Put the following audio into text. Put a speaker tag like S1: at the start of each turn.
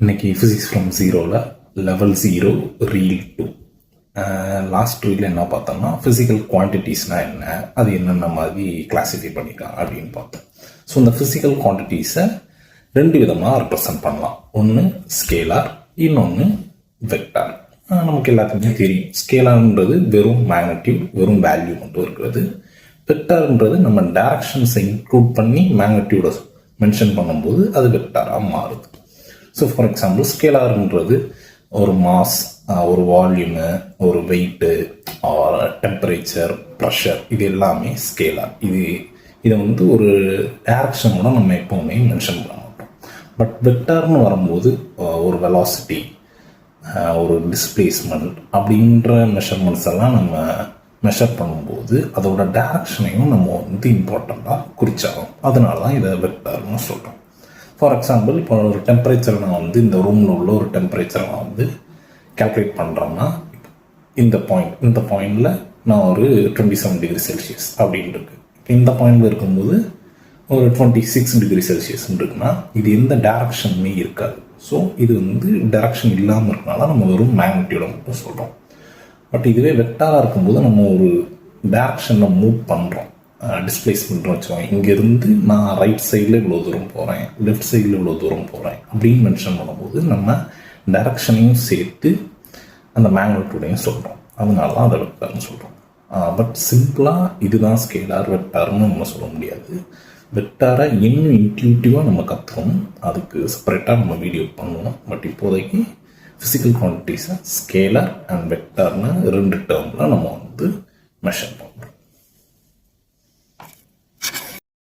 S1: இன்னைக்கு physics from ஜீரோவில் level zero reel to last reel என்ன பார்த்தோம்னா ஃபிசிக்கல் குவான்டிட்டிஸ்னால் என்ன? அது என்னென்ன மாதிரி கிளாஸிஃபை பண்ணிக்கலாம் அப்படின்னு பார்த்தோம். ஸோ இந்த ஃபிசிக்கல் குவான்டிட்டிஸை ரெண்டு விதமாக ரெப்ரசன்ட் பண்ணலாம். ஒன்று ஸ்கேலார் இன்னொன்று வெக்டார் நமக்கு எல்லாத்துக்குமே தெரியும். ஸ்கேலார்ன்றது வெறும் மேக்னட்யூட் வெறும் வேல்யூ மட்டும் இருக்கிறது. வெக்டார்ன்றது நம்ம டேரக்ஷன்ஸை இன்க்ளூட் பண்ணி மேக்னட்யூடை மென்ஷன் பண்ணும்போது அது வெக்டாராக மாறுது. ஸோ ஃபார் எக்ஸாம்பிள் ஸ்கேலார்ன்றது ஒரு மாஸ் ஒரு வால்யூமு ஒரு வெயிட்டு டெம்பரேச்சர் ப்ரெஷர் இது எல்லாமே ஸ்கேலார் இது இதை வந்து ஒரு டேரக்ஷனோட நம்ம எப்போவுமே மென்ஷன் பண்ண மாட்டோம். பட் வெக்டார்னு வரும்போது ஒரு வெலாசிட்டி ஒரு டிஸ்பிளேஸ்மெண்ட் அப்படின்ற மெஷர்மெண்ட்ஸ் எல்லாம் நம்ம மெஷர் பண்ணும்போது அதோட டேரக்ஷனையும் நம்ம வந்து இம்பார்ட்டண்ட்டாக குறிச்சாகும் அதனால தான் இதை வெக்டார்னு சொல்கிறோம் ஃபார் எக்ஸாம்பிள் இப்போ ஒரு டெம்பரேச்சர் நான் வந்து இந்த ரூமில் உள்ள ஒரு டெம்பரேச்சரை நான் வந்து கேல்குலேட் பண்ணுறேன்னா இந்த பாயிண்ட் இந்த பாயிண்டில் நான் ஒரு டுவெண்ட்டி செவன் டிகிரி செல்சியஸ் அப்படின்னு இருக்கு. இப்போ இந்த பாயிண்டில் இருக்கும்போது ஒரு டுவெண்ட்டி சிக்ஸ் டிகிரி செல்சியஸ் இருக்குன்னா இது எந்த டேரக்ஷனுமே இருக்காது. ஸோ இது வந்து டேரக்ஷன் இல்லாமல் இருக்கனால நம்ம வெறும் மேக்னட்யூட மட்டும் சொல்கிறோம் பட் இதுவே வெக்டாராக இருக்கும்போது நம்ம ஒரு டேரக்ஷனில் மூவ் பண்ணுறோம் டிஸ்பிளேஸ்மெண்ட்னு வச்சுக்கோங்க இங்கேருந்து நான் ரைட் சைடில் இவ்வளோ தூரம் போகிறேன் லெஃப்ட் சைடில் இவ்வளோ தூரம் போகிறேன் அப்படின்னு மென்ஷன் பண்ணும்போது நம்ம டைரக்ஷனையும் சேர்த்து அந்த மேக்னட்யூடையும் சொல்கிறோம் அதனால தான் அதை வெக்டார்னு சொல்கிறோம் பட் சிம்பிளாக இதுதான் ஸ்கேலார் வெக்டார்னு நம்ம சொல்ல முடியாது. வெக்டாரை இன்னும் இன்க்ளூட்டிவாக நம்ம கற்றுக்கணும் அதுக்கு செப்பரேட்டாக நம்ம வீடியோ பண்ணுவோம் பட் இப்போதைக்கு ஃபிசிக்கல் குவான்டிட்டிஸை ஸ்கேலர் அண்ட் வெக்டார்னு ரெண்டு டேர்மில் நம்ம வந்து மெஷர் பண்ணுறோம்